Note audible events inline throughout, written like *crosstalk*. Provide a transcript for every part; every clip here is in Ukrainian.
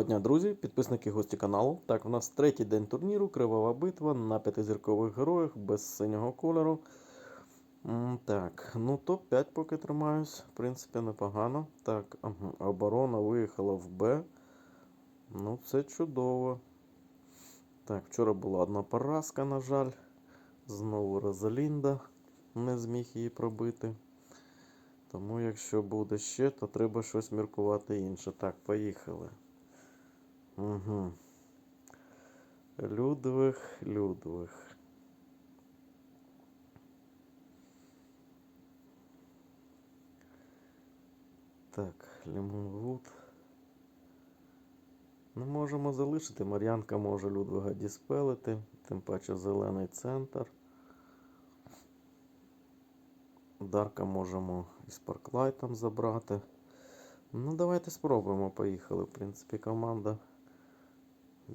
Доброго дня, друзі, підписники гості каналу. Так, у нас третій день турніру, кривава битва на п'ятизіркових героях без синього кольору. Так, ну топ-5 поки тримаюсь, в принципі, непогано. Так, оборона виїхала в Б. Ну, це чудово. Так, вчора була одна поразка, на жаль. Знову Розалінда не зміг її пробити. Тому, якщо буде ще, то треба щось міркувати інше. Так, поїхали. Угу. Людвиг, Людвиг. Так, Лімонвуд. Ну, можемо залишити. Мар'янка може Людвига діспелити, тим паче зелений центр. Дарка можемо із парклайтом забрати. Ну, давайте спробуємо. Поїхали. В принципі, команда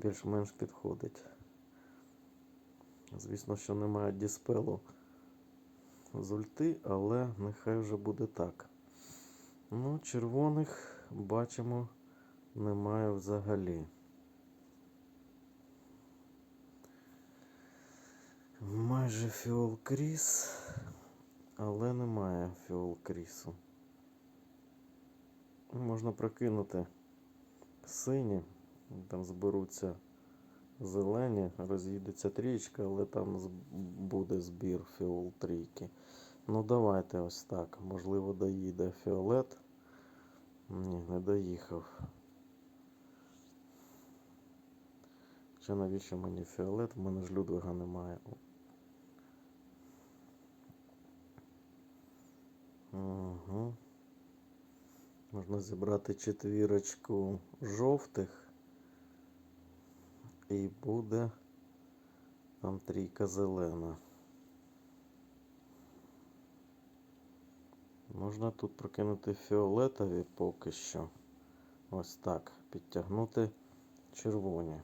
більш-менш підходить. Звісно, що немає діспелу з ульти, але нехай вже буде так. Ну, червоних бачимо немає взагалі. Майже фіол кріс, але немає фіол крісу. Можна прокинути сині, там зберуться зелені, роз'їдеться трічка, але там буде збір фіол трійки. Ну давайте ось так. Можливо, доїде фіолет. Ні, не доїхав. Чи навіщо мені фіолет? В мене ж Людвига немає. Угу. Можна зібрати четвірочку жовтих. І буде там трійка зелена. Можна тут прокинути фіолетові поки що. Ось так. Підтягнути червоні.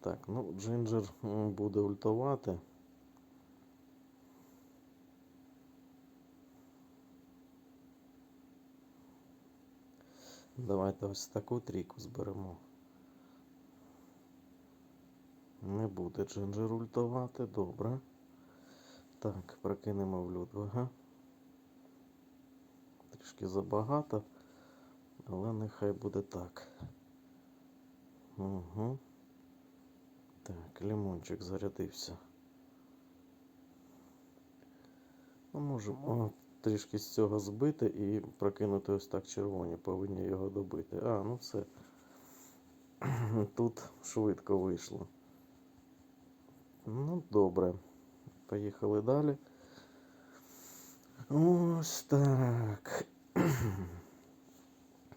Так, ну, Джинджер буде ультувати. Давайте ось таку трійку зберемо. Не буде Джинджер ультувати, добре. Так, прокинемо в Людвига. Трішки забагато, але нехай буде так. Угу. Так, лимончик зарядився. Ну, можемо трішки з цього збити і прокинути ось так червоні, повинні його добити. А, ну все. *clears throat* Тут швидко вийшло. Ну, добре. Поїхали далі. Ось так. *clears throat*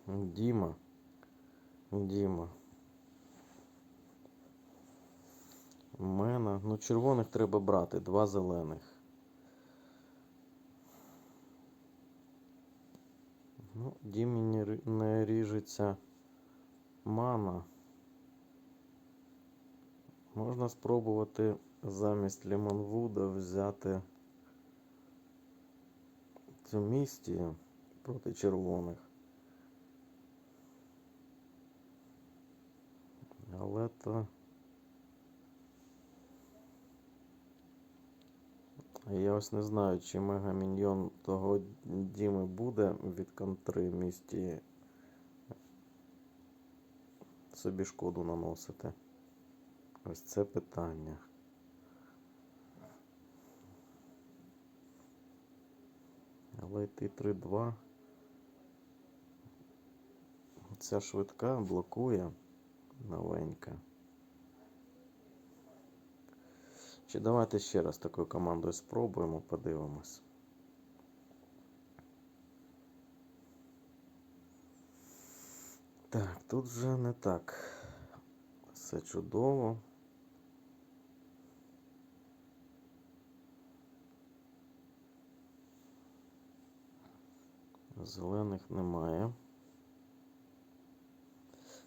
Діма. Діма. У мене. Ну, червоних треба брати, два зелених. Ну, Дімі не ріжеться мана. Можна спробувати замість Лімонвуда взяти цю містію проти червоних. Але то. Я ось не знаю, чи мегаміньйон того Діми буде від контри місті собі шкоду наносити. Ось це питання. Але йти 3-2. Ця швидка блокує новенька. Чи давайте ще раз такою командою спробуємо, подивимось. Так, тут вже не так. Все чудово. Зелених немає.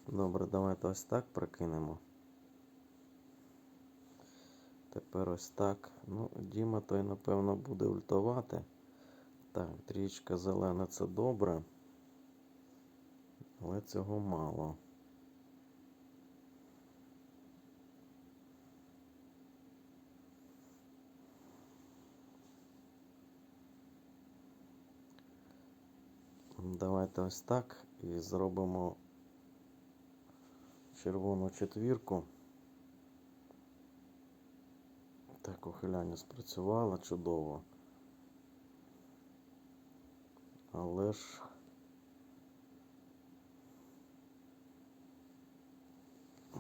Добре, давайте ось так прокинемо. Тепер ось так. Ну, Діма той, напевно, буде ультувати. Так, трічка зелена це добре. Але цього мало. Давайте ось так і зробимо червону четвірку. Так, ухиляння спрацювало чудово. Але ж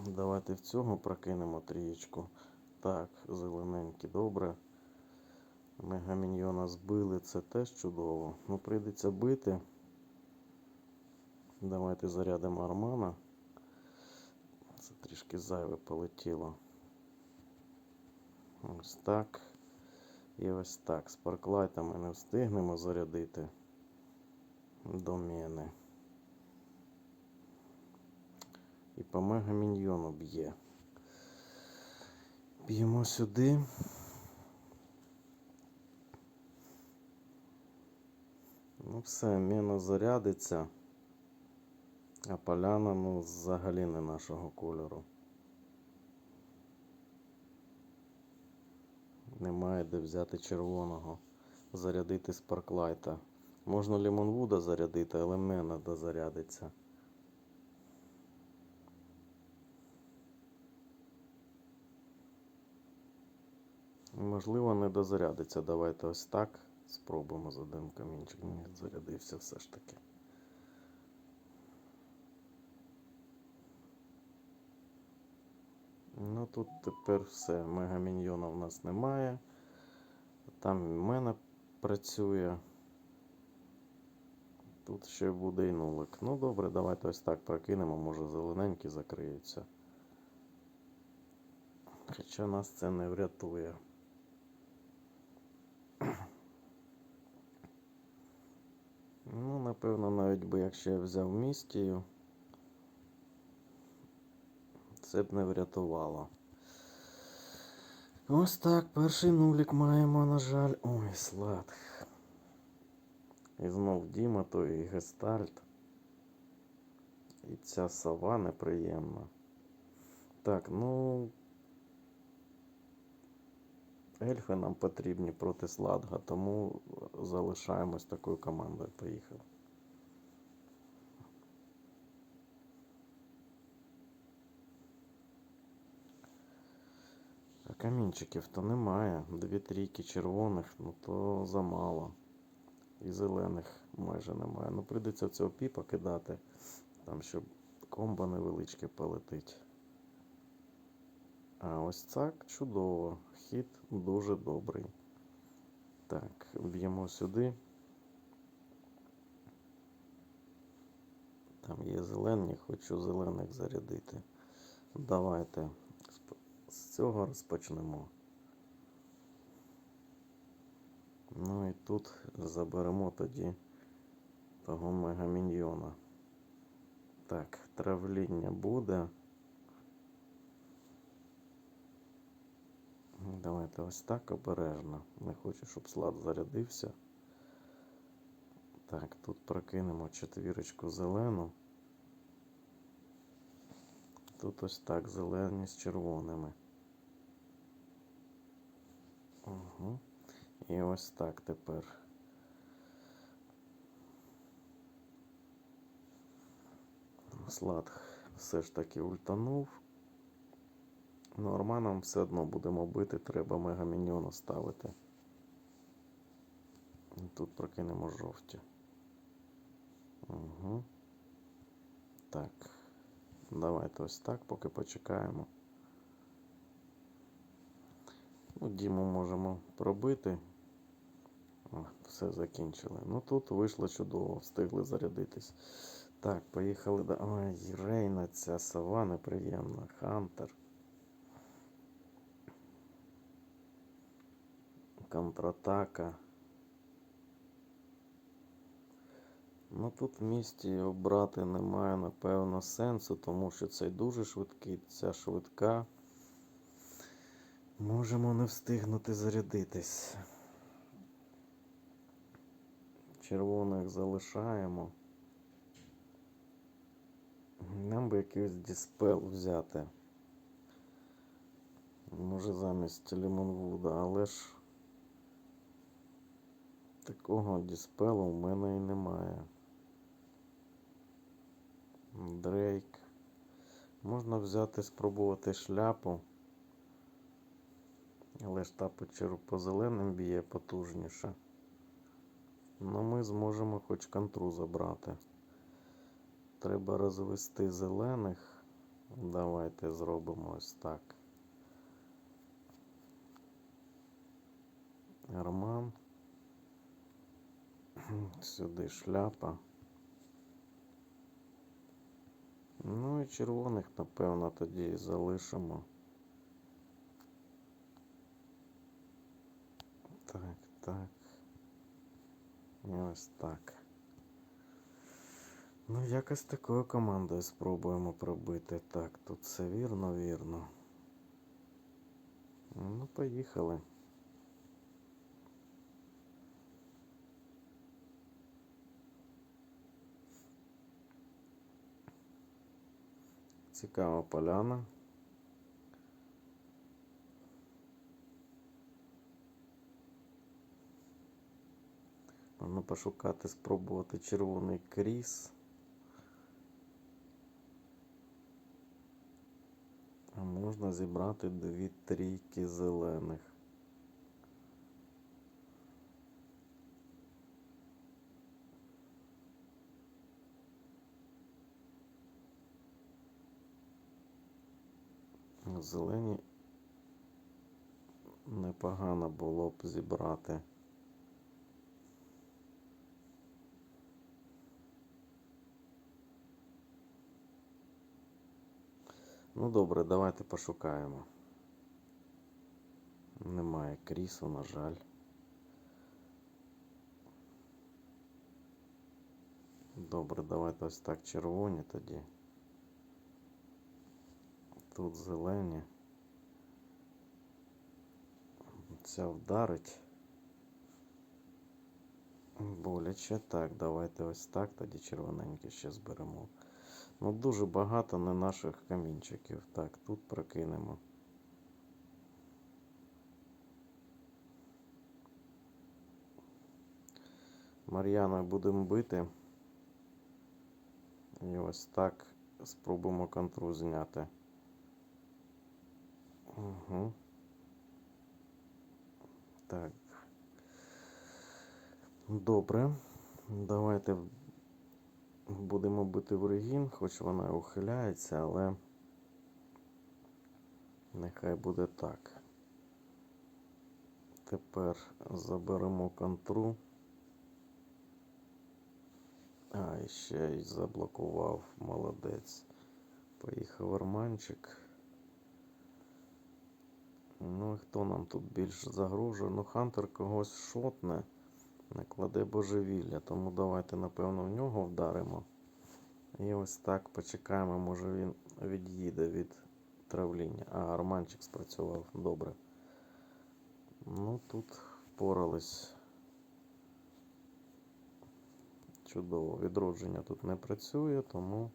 давайте в цього прокинемо трієчку. Так, зелененький, добре. Мегаміньйона збили, це теж чудово. Ну, прийдеться бити. Давайте зарядимо Армана. Це трішки зайве полетіло. Ось так. І ось так. Спарклайтами не встигнемо зарядити до мене. І по мегаміньйону б'є. Б'ємо сюди. Ну все, міна зарядиться. А поляна, ну, взагалі не нашого кольору. Немає де взяти червоного. Зарядити спарклайта. Можна лімонвуда зарядити, але мене дозарядиться. Можливо, не дозарядиться. Давайте ось так. Спробуємо з один камінчик. Ні, зарядився все ж таки. Ну тут тепер все. Мегаміньйона в нас немає. Там мене працює. Тут ще буде і нулик. Ну добре, давайте ось так прокинемо, може зелененькі закриються. Хоча нас це не врятує. Ну, напевно, навіть би якщо я взяв містію, це б не врятувало. Ось так, перший нулік маємо, на жаль. Ой, слад. І знов Діма, то і гестальт. І ця сова неприємна. Так, ну. Ельфи нам потрібні проти Сладга, тому залишаємось такою командою. Поїхали. Камінчиків то немає. Дві трійки червоних, ну то замало. І зелених майже немає. Ну прийдеться цього піпа кидати, там щоб комбо невеличке полетить. А ось так чудово. Хід дуже добрий. Так, б'ємо сюди. Там є зелені, хочу зелених зарядити. Давайте цього розпочнемо. Ну і тут заберемо тоді того мегаміньйона. Так, травління буде. Давайте ось так обережно. Не хочу, щоб слад зарядився. Так, тут прокинемо четвірочку зелену. Тут ось так зелені з червоними. Угу. І ось так тепер. Слад все ж таки ультанув. Норманом все одно будемо бити, треба мегаміньйону ставити. Тут прокинемо жовті. Угу. Так. Давайте ось так, поки почекаємо. Ну, Діму можемо пробити. Все закінчили. Ну тут вийшло чудово, встигли зарядитись. Так, поїхали. до... Ой, Рейна, ця сова неприємна. Хантер. контратака. Ну тут в місті обрати немає, напевно, сенсу, тому що цей дуже швидкий, ця швидка. Можемо не встигнути зарядитись. Червоних залишаємо. Нам би якийсь диспел взяти. Може замість Лімонвуда, але ж такого діспелу в мене і немає. Дрейк. Можна взяти, спробувати шляпу. Але ж та по, зеленим б'є потужніше. Ну ми зможемо хоч контру забрати. Треба розвести зелених. Давайте зробимо ось так. Арман. *clears throat* Сюди шляпа. Ну і червоних, напевно, тоді залишимо. Так, так. Ось так. Ну, якось такою командою спробуємо пробити. Так, тут все вірно, вірно. Ну, поїхали. Цікава поляна. Пошукати, спробувати червоний кріс. А можна зібрати дві трійки зелених. Зелені непогано було б зібрати. Ну добре, давайте пошукаємо. Немає крісу, на жаль. Добре, давайте ось так червоні тоді. Тут зелені. Ця вдарить. Боляче. Так, давайте ось так тоді червоненькі ще зберемо. Ну, дуже багато не наших камінчиків. Так, тут прокинемо. Мар'яна будемо бити. І ось так спробуємо контру зняти. Угу. Так. Добре. Давайте будемо бити в регін, хоч вона ухиляється, але нехай буде так. Тепер заберемо контру. А, ще й заблокував. Молодець. Поїхав Арманчик. Ну і хто нам тут більш загрожує? Ну, Хантер когось шотне, накладе божевілля, тому давайте, напевно, в нього вдаримо. І ось так почекаємо, може він від'їде від травління. А, Арманчик спрацював. Добре. Ну, тут впорались. Чудово. Відродження тут не працює, тому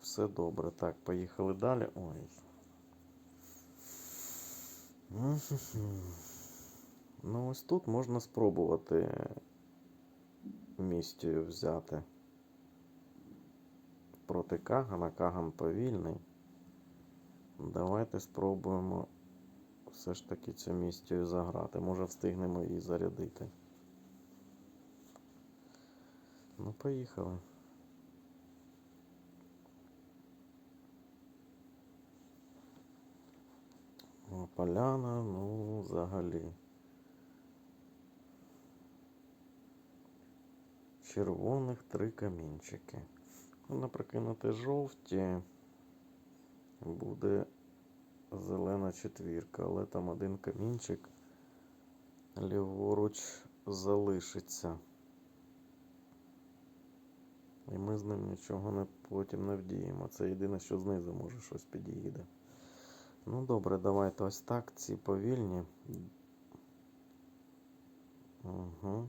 все добре. Так, поїхали далі. Ой. Ну, ось тут можна спробувати містію взяти проти Кагана. Каган повільний. Давайте спробуємо все ж таки цю містію заграти. Може встигнемо її зарядити. Ну, поїхали. Поляна, ну, взагалі. Червоних три камінчики. Можна прикинути жовті. Буде зелена четвірка, але там один камінчик ліворуч залишиться. І ми з ним нічого не, потім не вдіємо. Це єдине, що знизу може щось під'їде. Ну добре, давайте ось так. Ці повільні. Угу.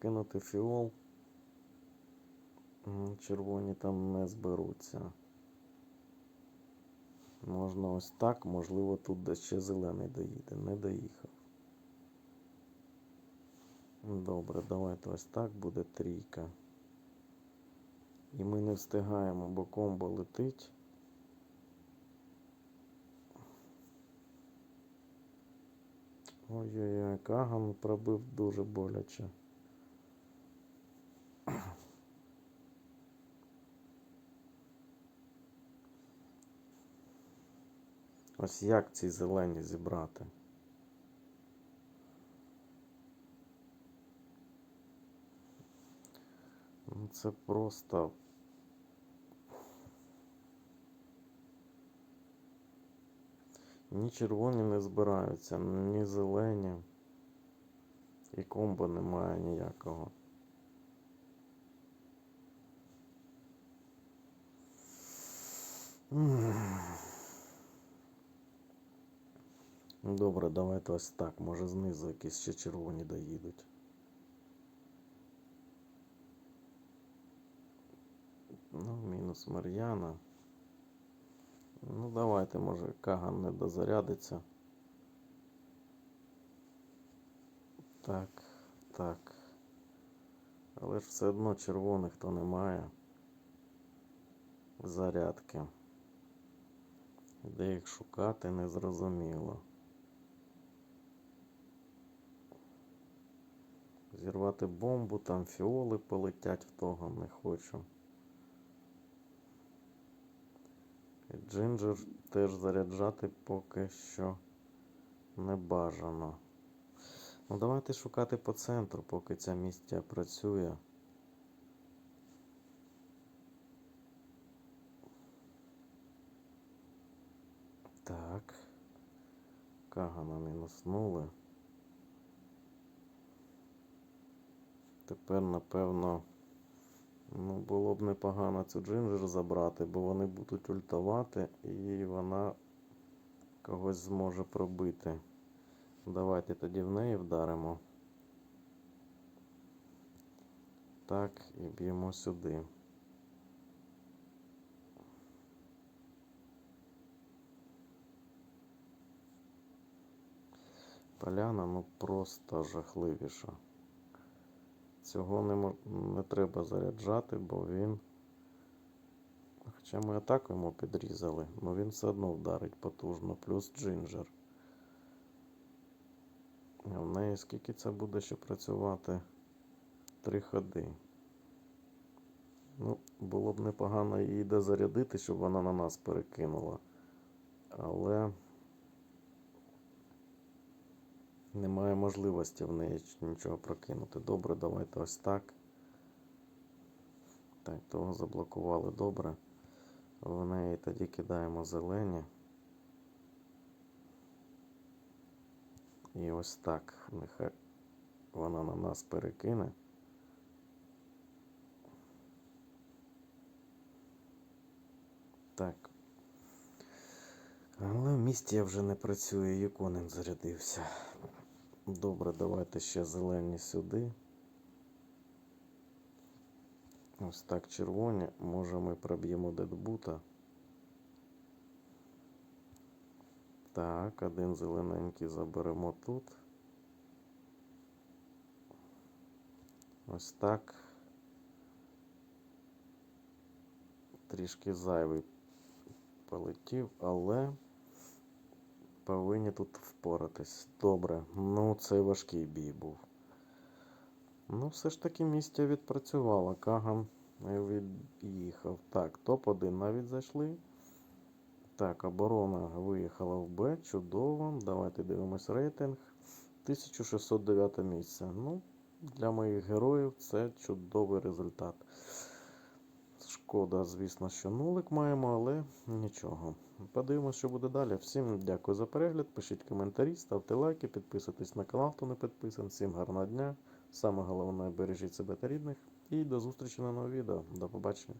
Прокинути фіол. Червоні там не зберуться. Можна ось так, можливо, тут де ще зелений доїде. Не доїхав. Добре, давайте ось так буде трійка. І ми не встигаємо, бо комбо летить. Ой-ой-ой, Каган пробив дуже боляче. Ось як ці зелені зібрати? Ну, Це просто. Ні червоні не збираються, ні зелені. І комбо немає ніякого. Добре, давайте ось так. Може знизу якісь ще червоні доїдуть. Ну, мінус Мар'яна. Ну, давайте, може, Каган не дозарядиться. Так, так. Але ж все одно червоних то немає. Зарядки. Де їх шукати, незрозуміло. Зірвати бомбу, там фіоли полетять в того не хочу. І Джинджер теж заряджати поки що не бажано. Ну, давайте шукати по центру, поки ця місця працює. Так. Кагана мінуснули. Тепер, напевно, ну, було б непогано цю джинджер забрати, бо вони будуть ультувати і вона когось зможе пробити. Давайте тоді в неї вдаримо. Так, і б'ємо сюди. Поляна ну просто жахливіша. Цього не, не треба заряджати, бо він. Хоча ми атаку йому підрізали, але він все одно вдарить потужно, плюс джинджер. А в неї скільки це буде ще працювати? Три ходи. Ну, було б непогано її дозарядити, щоб вона на нас перекинула. Але немає можливості в неї нічого прокинути. Добре, давайте ось так. Так, того заблокували добре. В неї тоді кидаємо зелені. І ось так. Нехай вона на нас перекине. Так. Але в місті я вже не працюю, Юконен зарядився. Добре, давайте ще зелені сюди. Ось так червоні. Може ми проб'ємо дедбута. Так, один зелененький заберемо тут. Ось так. Трішки зайвий полетів, але повинні тут впоратись. Добре. Ну, це важкий бій був. Ну, все ж таки місця відпрацювала. Каган від'їхав. Так, топ-1 навіть зайшли. Так, оборона виїхала в Б. Чудово. Давайте дивимось рейтинг. 1609 місце. Ну, для моїх героїв це чудовий результат. Шкода, звісно, що нулик маємо, але нічого. Подивимося, що буде далі. Всім дякую за перегляд. Пишіть коментарі, ставте лайки, підписуйтесь на канал, хто не підписаний. Всім гарного дня. Саме головне бережіть себе та рідних. І до зустрічі на новому відео. До побачення.